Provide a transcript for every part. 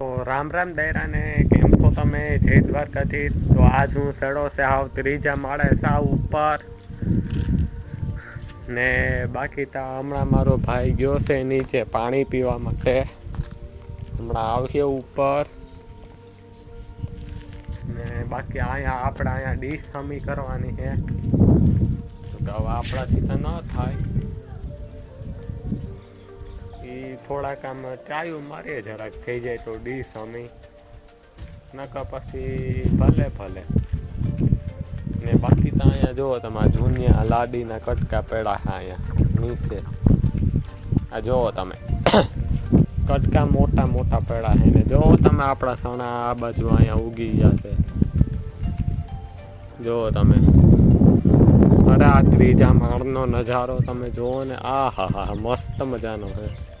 તો રામ રામ દૈરાને કેમ છો તમે? જય દ્વારકાથી તો આજ હું સડો છે હાવ ત્રીજા માળે સાવ ઉપર. ને બાકી તો હમણાં મારો ભાઈ ગયો છે નીચે પાણી પીવા માટે. હમણાં આવશે ઉપર. ને બાકી અહીંયા આપણે અહીંયા ડીશ સમી કરવાની છે. તો આપણાથી તો ન થાય. થોડાક આમ ચાયું મારીએ જરાક થઈ જાય તો ડીશ અમી. નકા પછી ભલે ભલે. ને બાકી તો અહીંયા જુઓ તમારા જૂનિયા લાડીના કટકા પેડા છે અહીંયા, નીચે. આ જુઓ તમે. કટકા મોટા મોટા પેડા છે ને, જુઓ તમે આપણા સણા આ બાજુ અહીંયા ઉગી ગયા છે. જુઓ તમે. અરે આ ત્રીજા માળનો નજારો તમે જુઓ ને આ હા હા મસ્ત મજાનો છે.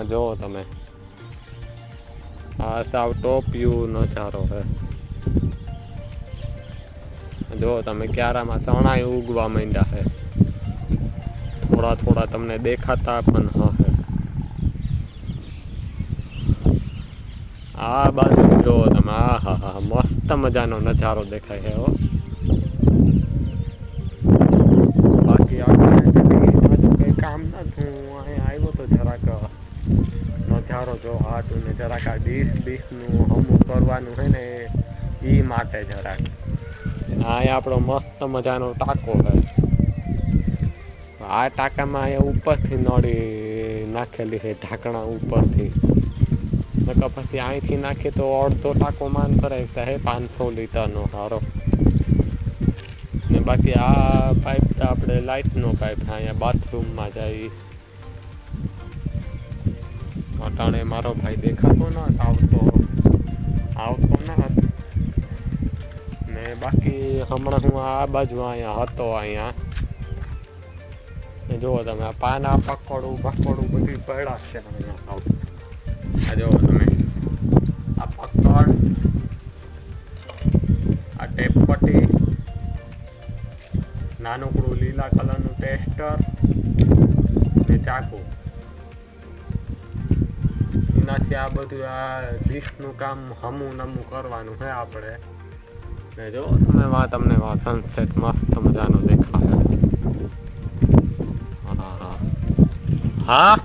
આ જુઓ તમે. આ સાવ ટોપ વ્યૂ નજારો છે. જો તમે ક્યારામાં સણાય ઉગવા માંડ્યા છે. થોડા થોડા તમને દેખાતા પણ હશે. આ બાજુ જો તમે. આ હા હા, મસ્ત મજાનો નજારો દેખાય છે હો બાકી આપણે હજુ કંઈ કામ નથી હું અહીંયા આવ્યો તો જરાક નજારો જો હતું ને જરાક આ ડીશ બીશનું હમું કરવાનું છે ને એ માટે જરાક. અહીંયા આપણો મસ્ત મજાનો ટાંકો છે. આ ટાંકામાં અહીંયા ઉપરથી નળી નાખેલી છે, ઢાંકણા ઉપરથી. નકર પછી અહીંથી નાખીએ તો અડધો ટાંકો માન કરાય હે, પાંચસો લીટરનો સારો ને બાકી આ પાઇપ તો આપણે લાઇટનો પાઇપ અહીંયા બાથરૂમમાં જાય અટાણે મારો ભાઈ દેખાતો ન આવતો આવતો ન હતો. ને બાકી હમણાં હું આ બાજુ અહીંયા હતો અહીંયા. જુઓ તમે, આ પાના પકોડું પકોડું બધી પડ્યા છે અહીંયા આ જુઓ તમે, આ પકડ, આ ટેપ પટી નાનકડું લીલા કલરનું ટેસ્ટર ને ચાકુ. એનાથી આ બધું આ ડીશનું કામ હમું નમું કરવાનું છે આપણે. ને જો તમે વા તમને વા સનસેટ મસ્ત મજાનો દેખાશે. હા?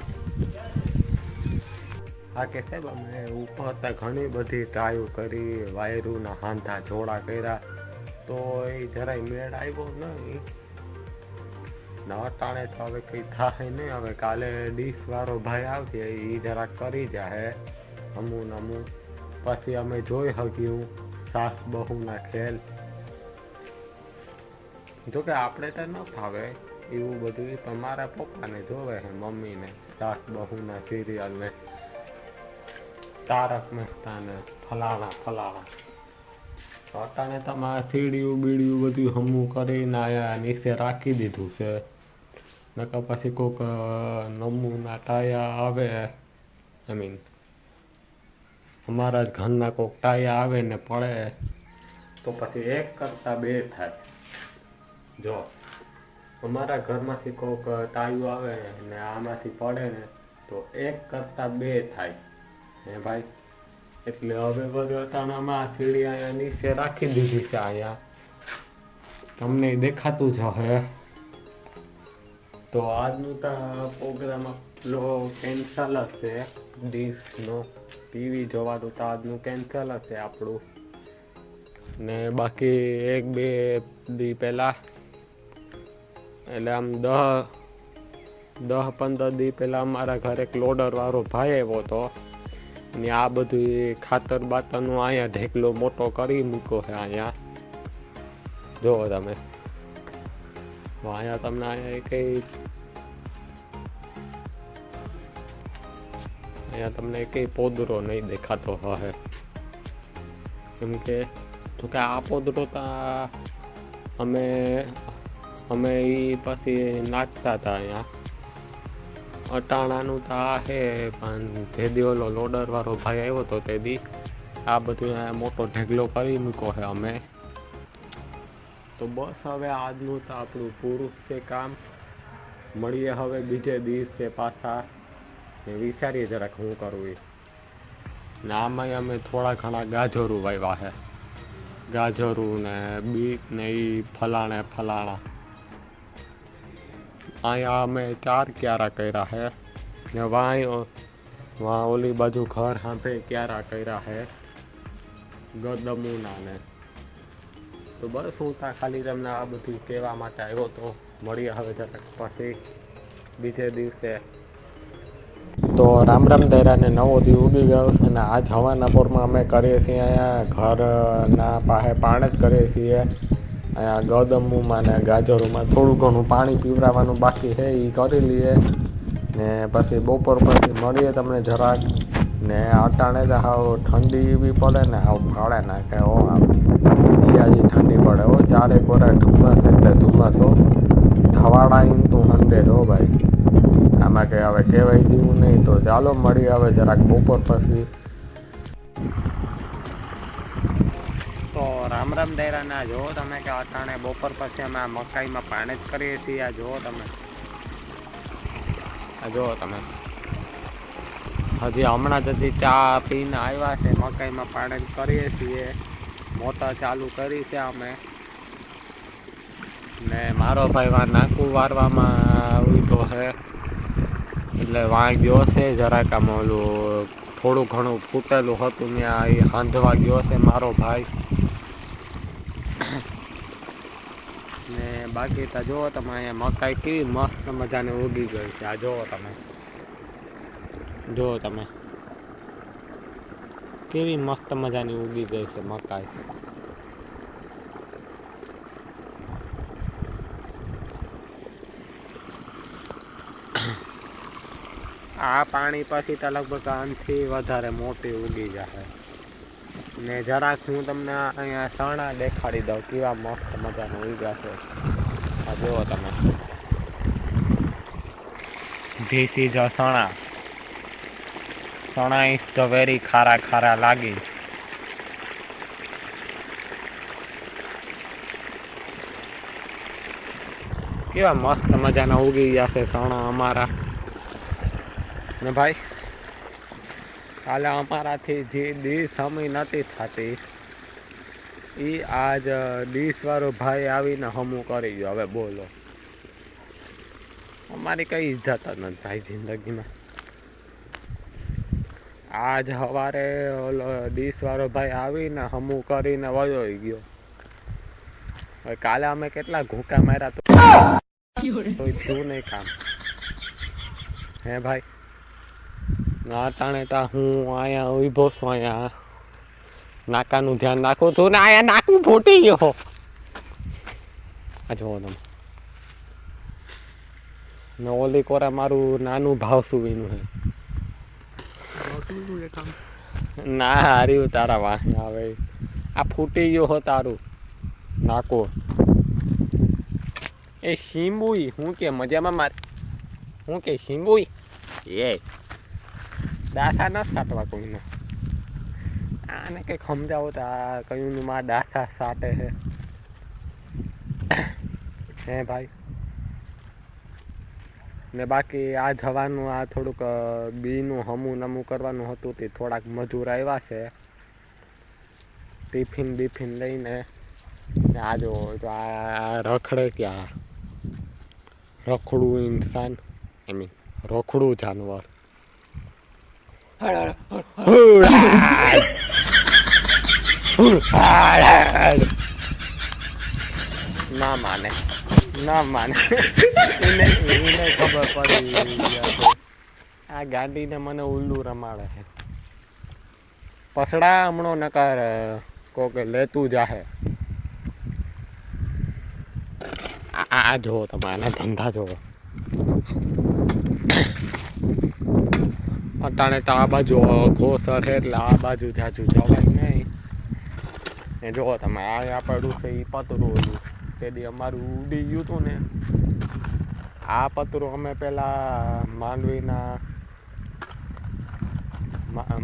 હા કે સાહેબ અમે ઉપર તો ઘણી બધી ટ્રાયો કરી વાયરુના હાંધા જોડા કર્યા. તો એ જરાય મેળ આવ્યો નહીં ના અટાણે તો હવે કંઈ થાય નહીં. હવે કાલે ડીશ વાળો ભાઈ આવશે એ જરાક કરી જાહે. અમું નમું પછી અમે જોઈ શક્યું સાસ બહુના ખેલ. જોકે આપણે તો ન ફાવે એવું બધું પણ મારા પપ્પાને જોવે છે મમ્મીને. સાસ બહુના સિરિયલ ને તારક મહેતા ને ફલાણા. ફલાણા અટાણે તમારે સીડીયું બીડીયું બધું હમું કરીને આયા, નીચે રાખી દીધું છે. નકર પછી અ, નમૂના ટાયા આવે આઈ મીન અમારા જ ઘરના કોક ટાયા આવે ને પડે તો પછી એક કરતાં બે થાય જો અમારા ઘરમાંથી કોક ટાયું આવે ને આમાંથી પડે ને તો એક કરતાં બે થાય હે ભાઈ એટલે હવે અટાણામાં સીડી અહીંયા નીચે રાખી દીધી છે અહીંયા તમને દેખાતું જ હશે તો આજનું તો પ્રોગ્રામ આપણો કેન્સલ હશે ડીશનો ટીવી જોવાનું તો આજનું કેન્સલ હશે આપણું. ને બાકી એક, બે દી પહેલાં, એટલે આમ દહ દહ, પંદર દી પહેલાં અમારા ઘરે એક લોડરવાળો ભાઈ આવ્યો હતો. ને આ બધું ખાતર બાતરનું અહીંયા ઢેકલો મોટો કરી મૂક્યો છે અહીંયા. જુઓ તમે. અહીંયા તમને અહીંયા કંઈ અહીંયા તમને કંઈ પોદરો નહીં દેખાતો હશે કેમ કે જોકે આ પોદરો તો અમે અમે એ પછી નાખતા હતા અહીંયા. અટાણાનું તો આ છે પણ તે દી ઓલો લોડર વાળો ભાઈ આવ્યો હતો તે દી, આ બધું મોટો ઢેગલો કરી મૂક્યો છે અમે. તો બસ હવે આજનું તો આપણું પૂરું છે કામ. મળીએ હવે બીજે દિવસે પાછા. ને વિચારીએ જરાક શું કરવું એ. ને આમાં અમે થોડા ઘણા ગાજરું વાવ્યા છે ગાજરું ને બીટ ને એ ફલાણે ફલાણા. અહીંયા અમે ચાર ક્યારા કર્યા છે ને વાંય વાં ઓલી બાજુ ઘર સાથે ક્યારા કર્યા છે ગદમુના ને. તો બસ હું ત્યાં ખાલી તમને આ બધું કહેવા માટે આવ્યો તો. મળીએ હવે જરાક પછી. બીજે દિવસે. તો રામ રામ દૈરાને નવો દી ઉગી ગયો છે ને આજ હવાના પોરમાં અમે કરીએ છીએ અહીંયા ઘરના પાસે પાણ જ કરીએ છીએ. અહીંયા ગદમુમાં ને ગાજરોમાં થોડું ઘણું પાણી પીવડાવવાનું બાકી છે એ કરી લઈએ. ને પછી બપોર પછી મળીએ તમને જરાક. ને અટાણે તો હાવ ઠંડી બી પડે ને હાવ ફાળે નાખે ઓ આમ. ચારે કોરે ધુમ્મસ એટલે ધુમ્મસ હો ધવાડા ઇંતું હંડ્રેડ હો ભાઈ. આમાં કે હવે કહેવાય જેવું નહીં તો ચાલો મળી હવે જરાક બપોર પછી. તો રામ રામ દૈરાના જુઓ તમે કે અટાણે બપોર પછી અમે આ મકાઈમાં પાણી જ કરીએ છીએ. આ જુઓ તમે. આ જુઓ તમે. હજી હમણાં જ હજી ચા પીને આવ્યા છે. મકાઈમાં પાણી કરીએ છીએ. મોટર ચાલુ કરી છે અમે. ને મારો ભાઈ વા નાકું વારવામાં ઉઠો છે એટલે વાં ગયો છે, જરાક આમ ઓલું થોડું ઘણું ફૂટેલું હતું ત્યાં એ હાંધવા ગયો છે મારો ભાઈ. ને બાકી તો જુઓ તમે, અહીંયા મકાઈ કેવી મસ્ત મજાની ઉગી ગઈ છે. આ જુઓ તમે. જુઓ તમે. કેવી મસ્ત મજાની ઉગી ગઈ છે મકાઈ. આ પાણી પછી તો લગભગ આનથી વધારે મોટી ઉગી જશે ને જરાક હું તમને અહીંયા સણા દેખાડી દઉં, કેવા મસ્ત મજાનું ઉગ્યા છે. આ જુઓ તમે. ધીસ ઇઝ અ સણા સણા ઇઝ ધ વેરી ખારા ખારા લાગી. કેવા મસ્ત મજાના ઉગી ગયા છે સણા અમારા. ને ભાઈ કાલે અમારાથી જે ડીશ હમી નથી થતી એ આજ ડીશ ભાઈ આવીને હમું કરી ગયો. હવે બોલો. અમારી કઈ ઇજ્જત નથી ભાઈ જિંદગીમાં. આજ સવારે ઓલો ડીશ વાળો ભાઈ આવીને હમું કરીને વયો ગયો. હવે કાલે અમે કેટલા ઘૂંકા માર્યા તો નહીં કામ. હે ભાઈ? નાટાણે તા હું અહીંયા ઊભો છું અહીંયા નાકાનું ધ્યાન રાખું છું ને અહીંયા નાકું ફૂટી ગયો. આ જુઓ તમે. ને ઓલી કોરા મારું નાનું ભાવ સુવીનું છે ના હાર્યું તારા વાહે આવે. આ ફૂટી ગયો હો તારું. નાકો. એ શીંબુઈ, હું કે મજામાં મારે હું કે શીંબુઈ? એ. દાસા ન સાટવા કોઈનું. આને કંઈક સમજાવો તો આ કયું માં દાસા સાટે છે. હે ભાઈ. ને બાકી આ જવાનું આ થોડુંક બીનું હમું નમું કરવાનું હતું તે થોડાક મજૂર આવ્યા છે. ટિફિન બિફિન લઈને. આ જો આ રખડે ક્યાં? રખડું ઇન્સાન આઈ મીન રખડું જાનવર. ના માને. ના માને. ખબર પડી આ ગાડીને મને ઉલ્લુ રમાડે છે. પસડા હમણો નકાર, કોકે લેતું જાહે. આ, આ- તમારા ધંધા જુઓ. અટાણે તો આ બાજુ ઘોસર છે એટલે આ બાજુ જાજુ જવાય નહીં. એ જુઓ તમે, આ આ છે એ પતરું હતું તે દી અમારું ઉડી ગયું હતું ને. આ પતરું અમે પહેલાં માંડવીના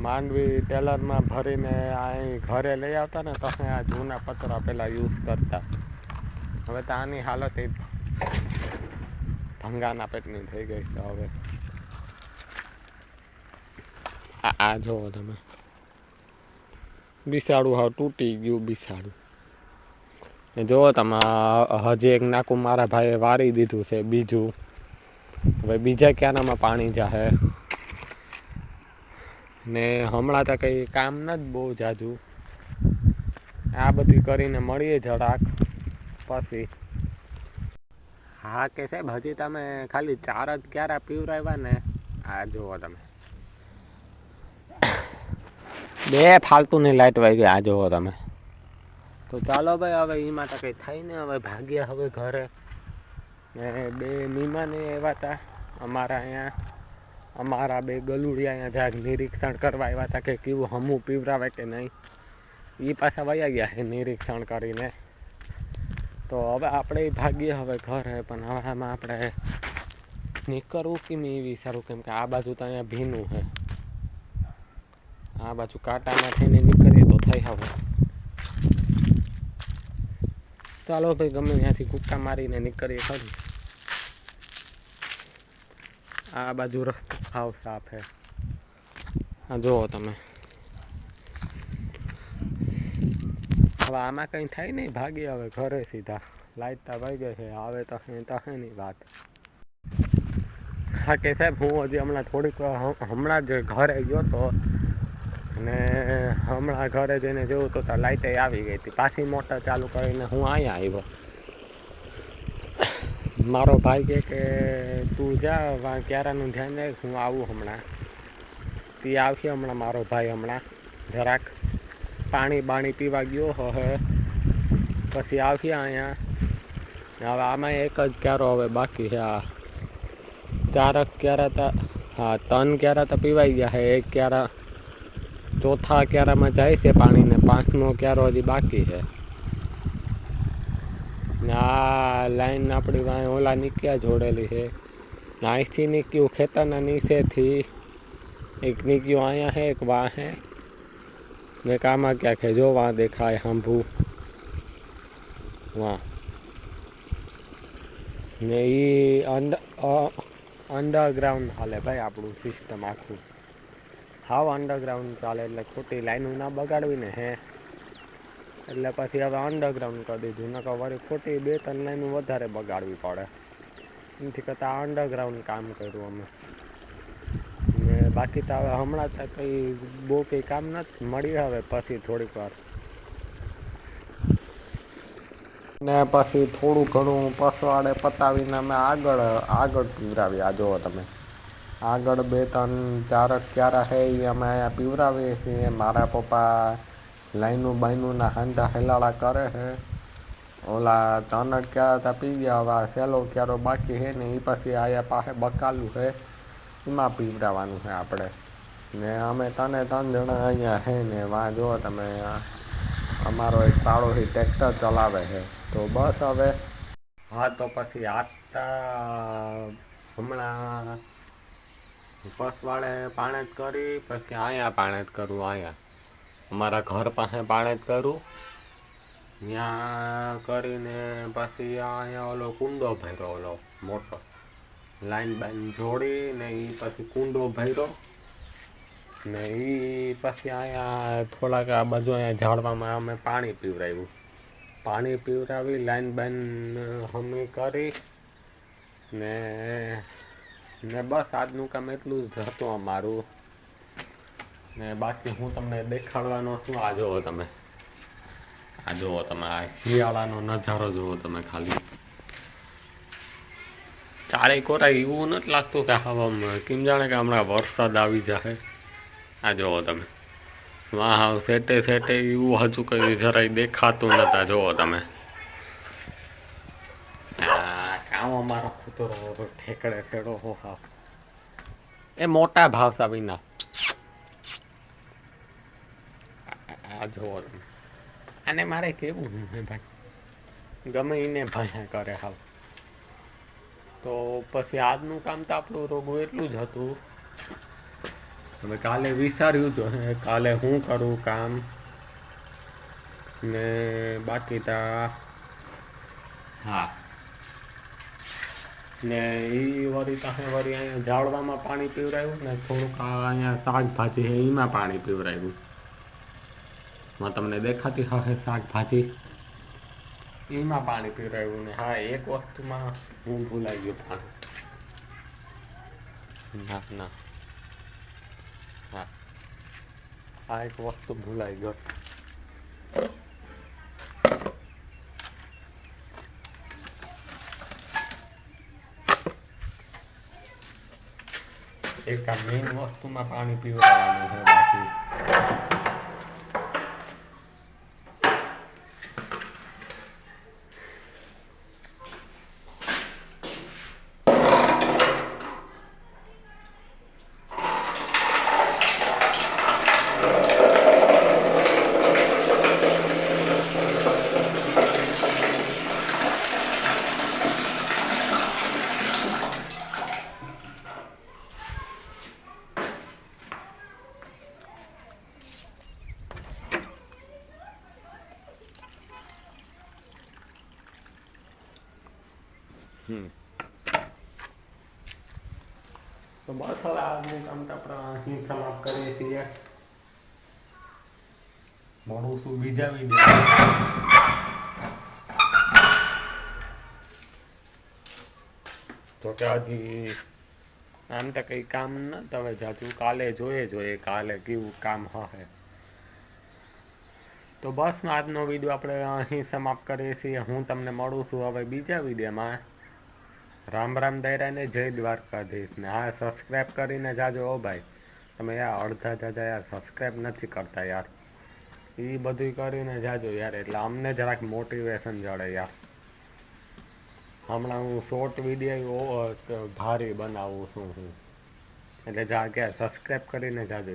માંડવી ટેલરમાં ભરીને અહીં ઘરે લઈ આવતા ને તો આ જૂના પતરા પહેલાં યુઝ કરતા. હવે તો આની હાલત એ ભંગાના પેટની થઈ ગઈ છે હવે. આ આ જોવો તમે. બિસાડું હાવ તૂટી ગયું બિસાડું. ને જોવો તમે હજી એક નાકું મારા ભાઈએ વારી દીધું છે બીજું. હવે બીજા ક્યાંનામાં પાણી જાહે? ને હમણાં તો કંઈ કામ જ બહુ જાજુ. આ બધું કરીને મળીએ જરાક પછી. હા કે સાહેબ, હજી તમે ખાલી ચાર જ ક્યારે પીવરાવ્યા ને? આ જુઓ તમે. બે ફાલતુની લાઈટ વાગી, આ જોવો તમે. તો ચાલો ભાઈ, હવે એમાં તો કંઈ થાય ને, હવે ભાગ્યા હવે ઘરે. ને બે મહેમાન એવા હતા અમારા અહીંયા, અમારા બે ગલુડિયા અહીંયા જાગ નિરીક્ષણ કરવા આવ્યા હતા કે કેવું હમું પીવરાવે કે નહીં. એ પાછા વયા ગયા છે નિરીક્ષણ કરીને. તો હવે આપણે ભાગીએ હવે ઘરે, પણ હવે આમાં આપણે નીકળવું કે નહીં વિચારવું કેમ કે આ બાજુ તો અહીંયા ભીનું છે. આ બાજુ કાંટામાં થઈને નીકળીએ તો થઈ હવે. ચાલો ભાઈ, ગમે ત્યાંથી કૂદકા મારીને નીકળીએ ખરી. આ બાજુ રસ્તો સાવ સાફ છે. આ જુઓ તમે. હવે આમાં કંઈ થાય નહીં, ભાગી હવે ઘરે સીધા. લાઈટ ભાઈ ગઈ છે આવે તો હે તો હે નહીં વાત. હા, કે સાહેબ, હું હજી હમણાં થોડીક હમણાં જ ઘરે ગયો તો અને હમણાં ઘરે જઈને જોયું તો લાઈટે આવી ગઈ હતી. પાછી મોટર ચાલુ કરીને હું અહીંયા આવ્યો. મારો ભાઈ કહે કે, તું જા ક્યારાનું ધ્યાન રાખ, હું આવું હમણાં. તે આવશે હમણાં મારો ભાઈ હમણાં. જરાક પાણી બાણી પીવા ગયો હવે પછી આવશે અહીંયા. હવે આમાં એક જ ક્યારો હવે બાકી છે, આ ચારક ક્યારા તા, હા, ત્રણ ક્યારા તો પીવાઈ ગયા છે. એક ક્યારા ચોથા ક્યારામાં જાય છે પાણી ને પાંચમો ક્યારો હજી બાકી છે. આ લાઈન આપણી વાંહે ઓલા નીકળ્યા જોડેલી છે. અહીંથી નીકળ્યું ખેતરના નીચેથી. એક નીકળ્યું અહીંયા છે, એક વાંહે ને કામાં ક્યાં છે, જો વાં દેખાય, હાંભું. વાં ને એ અંડર અંડરગ્રાઉન્ડ હાલે ભાઈ આપણું સિસ્ટમ આખું. હાવ અંડરગ્રાઉન્ડ ચાલે એટલે ખોટી લાઈનો ના બગાડવી ને હે. એટલે પછી હવે અંડરગ્રાઉન્ડ કરી દીધું. નકર વળી ખોટી બે ત્રણ લાઈનો વધારે બગાડવી પડે. એનાથી કરતાં અંડરગ્રાઉન્ડ કામ કર્યું અમે. ને બાકી તો હવે હમણાં તો કંઈ બહુ કંઈ કામ નથી. મળી હવે પછી થોડીક વાર. ને પછી થોડું ઘણું પસવાડે પતાવીને અમે આગળ આગળ પીવરાવી આ તમે. આગળ બે, ત્રણ ચારક ક્યારા છે એ અમે પીવરાવીએ છીએ. મારા પપ્પા લાઈનું બાઈનુંના હાંધા હેલાળા કરે છે ઓલા ત્રણ ક્યારા તા પી ગયા, હવે સેલો ક્યારો બાકી છે ને એ પછી આયા પાસે બકાલું છે એમાં પીવરાવાનું છે આપણે. ને અમે તને ત્રણ જણા અહીંયા છે ને વાં જો તમે અમારો એક પાડોશી ટ્રેક્ટર ચલાવે છે તો બસ હવે. હા, તો પછી આટલા હમણાં પસવાળે પાણે જ કરી, પછી અહીંયા પાણે જ કરું, અહીંયા. અમારા ઘર પાસે પાણે જ કરું. ત્યાં કરીને પછી અહીંયા ઓલો કુંડો ભર્યો, ઓલો મોટો. લાઈન બાઈન જોડી ને એ પછી કુંડો ભર્યો. ને એ પછી અહીંયા થોડાક આ બાજુ અહીંયા ઝાડવામાં અમે પાણી પીવરાવ્યું પાણી પીવરાવી લાઈન બાઈન અમે કરી ને ને બસ આજનું કામ એટલું જ હતું અમારું. ને બાકી હું તમને દેખાડવાનો છું. આ જુઓ તમે. આ જુઓ તમે, આ શિયાળાનો નજારો જુઓ તમે ખાલી. ચારે કોરાય એવું નથી લાગતું કે હવામાં. કેમ જાણે કે હમણાં વરસાદ આવી જાય આ જુઓ તમે. વાહ સેટે સેટે એવું હજુ કંઈ જરાય દેખાતું નતા જુઓ તમે. આ કામ અમારો કૂતરો ઠેકડે ફેડો હો હા એ મોટા ભાવ સાબીના આ જુઓ અને મારે કેવું ભાઈ? ગમે એને ભાષા કરે હાવ. તો પછી આજનું કામ તો આપણું રોગું એટલું જ હતું. હવે કાલે વિચાર્યું જો કાલે હું કરું કામ? ને બાકી તા હા. ને એ વળી પાસે વળી અહીંયા ઝાડવામાં પાણી પીવરાયું ને થોડુંક અહીંયા શાકભાજી છે, એમાં પાણી પીવરાયું. માં તમને દેખાતી હશે શાકભાજી. એમાં પાણી પીવરાયું ને હા, એક વસ્તુમાં હું ભૂલાઈ ગયો પાણી. ના ના. હા. આ એક વસ્તુ ભૂલાઈ ગયો. એક આ મેઇન વસ્તુમાં પાણી પીવડાવવાનું છે બાકી તો બસ હવે આજનું કામ તો અહીં સમાપ્ત કરીએ છીએ. મળું છું બીજા વીડિયો તો કે હજી આમ તો કંઈ કામ ન તમે જાજુ કાલે જોઈએ જોઈએ કાલે કેવું કામ હશે તો બસ આજનો વીડિયો આપણે અહીં સમાપ્ત કરીએ છીએ. હું તમને મળું છું હવે બીજા વિડીયોમાં રામ રામ દૈરાને જય દ્વારકાધીશ ને હા સબસ્ક્રાઈબ કરીને જાજો ઓ ભાઈ. તમે યાર અડધા જાજા યાર સબસ્ક્રાઈબ નથી કરતા યાર. એ બધું કરીને જાજો યાર, એટલે અમને જરાક મોટિવેશન જડે યાર. હમણાં હું શોર્ટ વીડિયો ભારે બનાવું છું હું. એટલે જા કે સબસ્ક્રાઈબ કરીને જાજો.